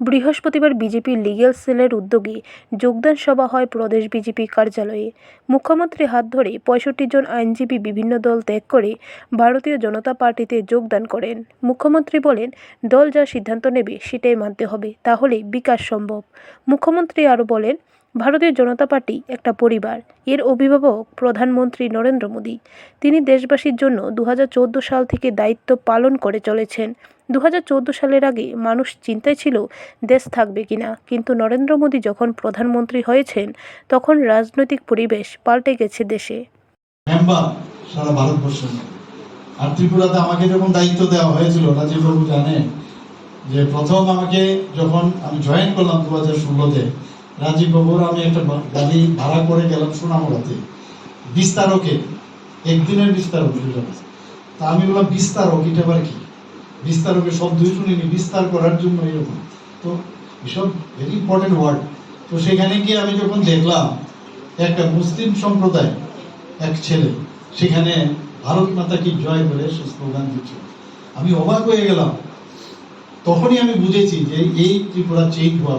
বৃহস্পতিবার BJP legal সেলের উদ্যোগে যোগদান সভা হয় প্রদেশ বিজেপি কার্যালয়ে। মুখ্যমন্ত্রী হাত ধরে পঁয়ষট্টি জন আইনজীবী বিভিন্ন দল ত্যাগ করে ভারতীয় জনতা পার্টিতে যোগদান করেন। মুখ্যমন্ত্রী বলেন, দল যা সিদ্ধান্ত নেবে সেটাই মানতে হবে, তাহলেই বিকাশ সম্ভব। মুখ্যমন্ত্রী আরও বলেন ভারতীয় জনতা পার্টি একটা পরিবার। এর অভিভাবক প্রধানমন্ত্রী নরেন্দ্র মোদী। তিনি দেশবাসীর জন্য দু হাজার চোদ্দ সাল থেকে দায়িত্ব পালন করে চলেছেন। দু হাজার চোদ্দ সালের আগে মানুষ চিন্তায় ছিল দেশ থাকবে কিনা। কিন্তু নরেন্দ্র মোদী যখন প্রধানমন্ত্রী হয়েছেন, তখন রাজনৈতিক পরিবেশ পাল্টে গেছে দেশে। আর ত্রিপুরাতে আমাকে যখন দায়িত্ব দেওয়া হয়েছিল রাজীব বাবু জানেন যে প্রথম আমাকে যখন আমি জয়েন করলাম দু হাজার ষোলোতে রাজীব বাবুর আমি একটা গাড়ি ভাড়া করে গেলাম সোনামুড়াতে। বিস্তারকে, একদিনের বিস্তারক। তা আমি বললাম, বিস্তারক, এটা আবার কি? বিস্তারকের শব্দই শুনিনি, বিস্তার করার জন্য এরকম। তো এসব ভেরি ইম্পর্টেন্ট ওয়ার্ড তো সেখানে গিয়ে আমি যখন দেখলাম, একটা মুসলিম সম্প্রদায়, এক ছেলে, সেখানে ভারত মাতা কি জয় করে সে স্লোগান দিচ্ছে। আমি অবাক হয়ে গেলাম। তখনই আমি বুঝেছি যে এই ত্রিপুরা চেঞ্জ হওয়া।